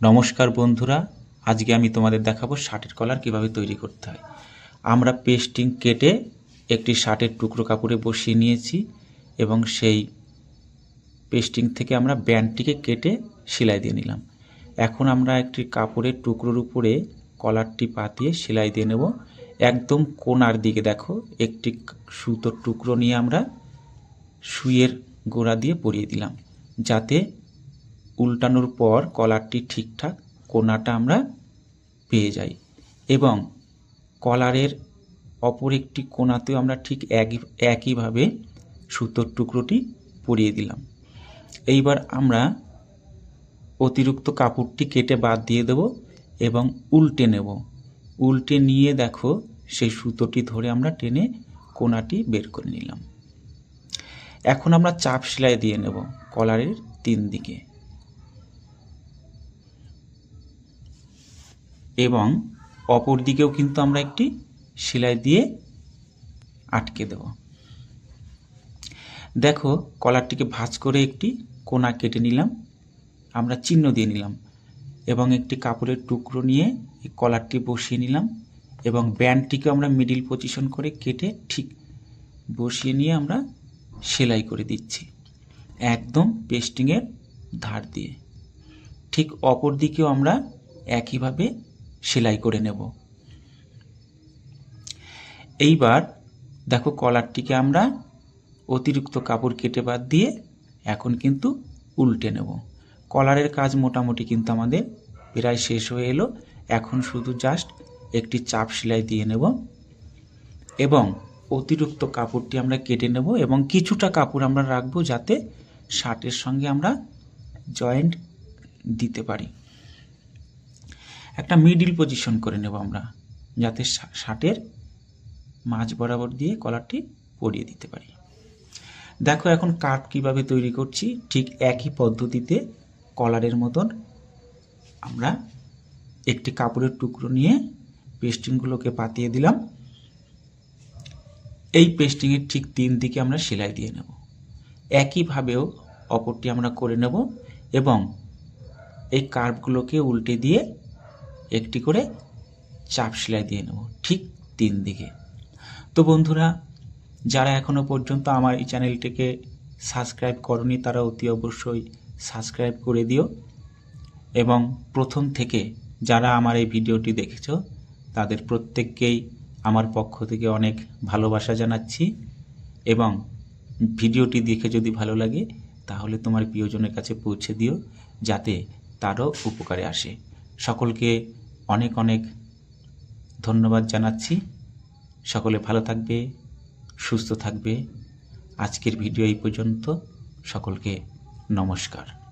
নমস্কার বন্ধুরা, আজকে আমি তোমাদের দেখাবো শার্টের কলার কীভাবে তৈরি করতে হয়। আমরা পেস্টিং কেটে একটি শার্টের টুকরো কাপড়ে বসিয়ে নিয়েছি এবং সেই পেস্টিং থেকে আমরা ব্যান্ডটিকে কেটে সেলাই দিয়ে নিলাম। এখন আমরা একটি কাপড়ের টুকরোর উপরে কলারটি পাতিয়ে সেলাই দিয়ে নেব। একদম কোনার দিকে দেখো, একটি সুতোর টুকরো নিয়ে আমরা সুইয়ের গোড়া দিয়ে পরিয়ে দিলাম, যাতে উল্টানোর পর কলারটি ঠিকঠাক কোনাটা আমরা পেয়ে যাই। এবং কলারের অপর একটি কোনাতেও আমরা ঠিক একই, একইভাবে সুতোর টুকরোটি পরিয়ে দিলাম। এইবার আমরা অতিরিক্ত কাপড়টি কেটে বাদ দিয়ে দেব এবং উল্টে নেব। উল্টে নিয়ে দেখো সেই সুতোটি ধরে আমরা টেনে কোনাটি বের করে নিলাম। এখন আমরা চাপ সেলাই দিয়ে নেব কলারের তিন দিকে। এবং অপর দিকেও কিন্তু আমরা একটি সেলাই দিয়ে আটকে দেব। দেখো, কলারটিকে ভাঁজ করে একটি কোনা কেটে নিলাম। আমরা চিহ্ন দিয়ে নিলাম এবং একটি কাপড়ের টুকরো নিয়ে এই কলারটি বসিয়ে নিলাম এবং ব্যান্ডটিকে আমরা মিডিল পজিশন করে কেটে ঠিক বসিয়ে নিয়ে আমরা সেলাই করে দিচ্ছি একদম পেস্টিংয়ের ধার দিয়ে। ঠিক অপর দিকেও আমরা একইভাবে সেলাই করে নেব। এইবার দেখো কলারটিকে আমরা অতিরিক্ত কাপড় কেটে বাদ দিয়ে এখন কিন্তু উল্টে নেব। কলারের কাজ মোটামুটি কিন্তু আমাদের প্রায় শেষ হয়ে এলো। এখন শুধু জাস্ট একটি চাপ সেলাই দিয়ে নেব এবং অতিরিক্ত কাপড়টি আমরা কেটে নেব এবং কিছুটা কাপড় আমরা রাখব যাতে শার্টের সঙ্গে আমরা জয়েন্ট দিতে পারি। একটা মিডিল পজিশন করে নেব আমরা, যাতে শার্টের মাঝ বরাবর দিয়ে কলারটি পরিয়ে দিতে পারি। দেখো এখন কার্ভ কীভাবে তৈরি করছি, ঠিক একই পদ্ধতিতে কলারের মতন আমরা একটি কাপড়ের টুকরো নিয়ে পেস্টিংগুলোকে পাতিয়ে দিলাম। এই পেস্টিংয়ের ঠিক তিন দিকে আমরা সেলাই দিয়ে নেব। একইভাবেও অপরটি আমরা করে নেব এবং এই কার্ভগুলোকে উল্টে দিয়ে একটি করে চাপ সেলাই দিয়ে নেব, ঠিক তিন দিকে। তো বন্ধুরা, যারা এখনও পর্যন্ত আমার এই চ্যানেলটিকে সাবস্ক্রাইব করনি, তারা অতি অবশ্যই সাবস্ক্রাইব করে দিও এবং প্রথম থেকে যারা আমার এই ভিডিওটি দেখেছ, তাদের প্রত্যেককেই আমার পক্ষ থেকে অনেক ভালোবাসা জানাচ্ছি এবং ভিডিওটি দেখে যদি ভালো লাগে, তাহলে তোমার প্রিয়জনের কাছে পৌঁছে দিও, যাতে তারও উপকারে আসে। সকলকে অনেক অনেক ধন্যবাদ জানাচ্ছি। সকলে ভালো থাকবে, সুস্থ থাকবে। আজকের ভিডিও এই পর্যন্ত। সকলকে নমস্কার।